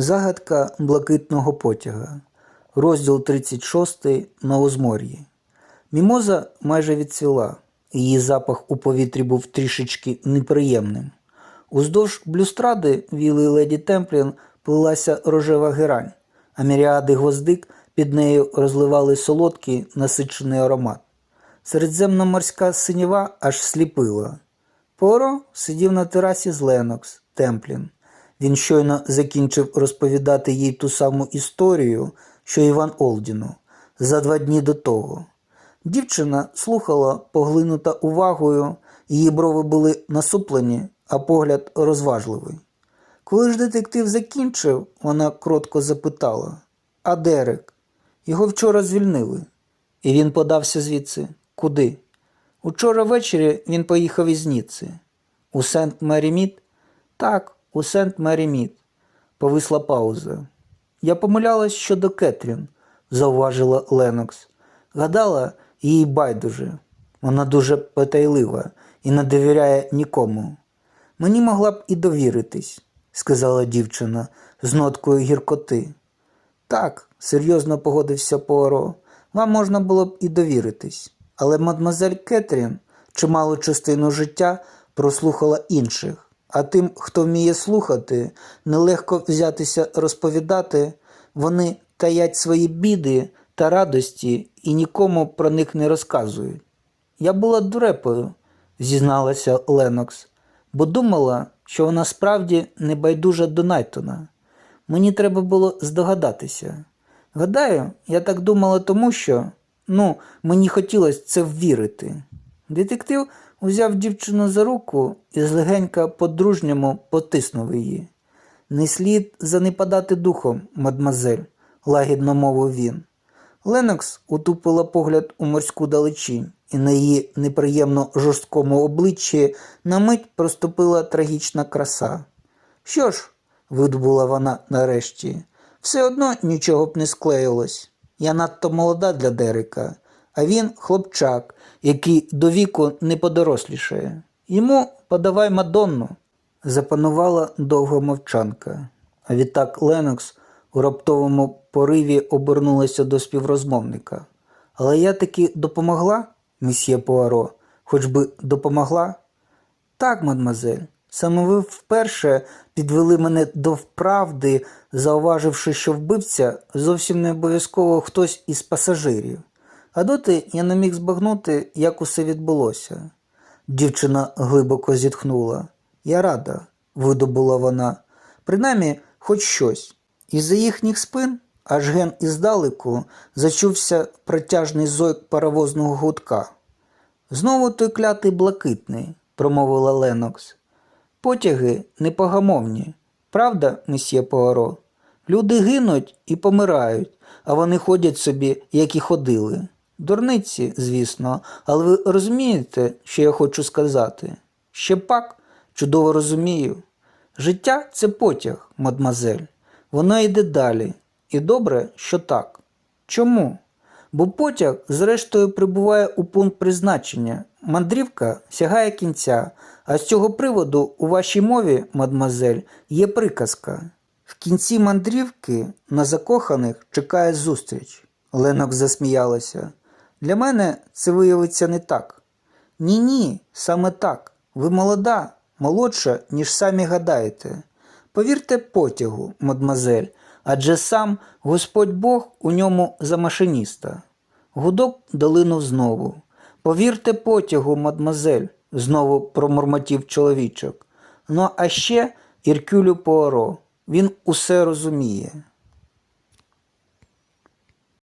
Загадка блакитного потяга. Розділ 36 на узмор'ї. Мімоза майже відцвіла. Її запах у повітрі був трішечки неприємним. Уздовж блюстради віли леді Темплін плилася рожева герань, а міріади гвоздик під нею розливали солодкий насичений аромат. Середземноморська синєва аж сліпила. Поро сидів на терасі з Ленокс Темплін. Він щойно закінчив розповідати їй ту саму історію, що Іван Олдіну, за два дні до того. Дівчина слухала, поглинута увагою, її брови були насуплені, а погляд розважливий. Коли ж детектив закінчив, вона кротко запитала: А Дерек? Його вчора звільнили. І він подався звідси. Куди? Учора ввечері він поїхав із Ніцци. У Сент Мері Мід? Так, у Сент Мері Мід. Повисла пауза. Я помилялась щодо Кетрін, зауважила Ленокс. Гадала, їй байдуже. Вона дуже потайлива і не довіряє нікому. Мені могла б і довіритись, сказала дівчина з ноткою гіркоти. Так, серйозно погодився Пуаро. Вам можна було б і довіритись. Але мадмазель Кетрін чималу частину життя прослухала інших, а тим, хто вміє слухати, нелегко взятися розповідати, вони таять свої біди та радості і нікому про них не розказують. Я була дурепою, зізналася Ленокс, бо думала, що вона справді не байдужа до Найтона. Мені треба було здогадатися. Гадаю, я так думала тому, що ну, мені хотілося це ввірити. Детектив узяв дівчину за руку і злегенька по-дружньому потиснув її. Не слід занепадати духом, мадмазель, лагідно мовив він. Ленокс утупила погляд у морську далечінь, і на її неприємно жорсткому обличчі на мить проступила трагічна краса. Що ж, видобула вона нарешті, все одно нічого б не склеїлось. Я надто молода для Дерека, а він хлопчак, який до віку не подорослішає. Йому подавай Мадонну. Запанувала довга мовчанка. А відтак Ленокс у раптовому пориві обернулася до співрозмовника. Але я таки допомогла, місьє Пуаро, хоч би допомогла? Так, мадмазель, саме ви вперше підвели мене до вправди, зауваживши, що вбивця зовсім не обов'язково хтось із пасажирів. А доти я не міг збагнути, як усе відбулося. Дівчина глибоко зітхнула. Я рада, видобула вона. Принаймні, хоч щось. Із-за їхніх спин, аж ген іздалеку, зачувся протяжний зойк паровозного гудка. Знову той клятий блакитний, промовила Ленокс. Потяги непогамовні. Правда, месьє Пуаро? Люди гинуть і помирають, а вони ходять собі, як і ходили. Дурниці, звісно, але ви розумієте, що я хочу сказати? Ще пак чудово розумію. Життя це потяг, мадмазель. Воно йде далі. І добре, що так. Чому? Бо потяг, зрештою, прибуває у пункт призначення. Мандрівка сягає кінця, а з цього приводу у вашій мові, мадмазель, є приказка. В кінці мандрівки на закоханих чекає зустріч. Ленок засміялася. Для мене це виявиться не так. Ні, ні, саме так. Ви молода, молодша, ніж самі гадаєте. Повірте потягу, мадмазель, адже сам Господь Бог у ньому за машиніста. Гудок долинув знову. Повірте потягу, мадмазель, знову промурмотів чоловічок. Ну, а ще Іркюлю Пуаро. Він усе розуміє.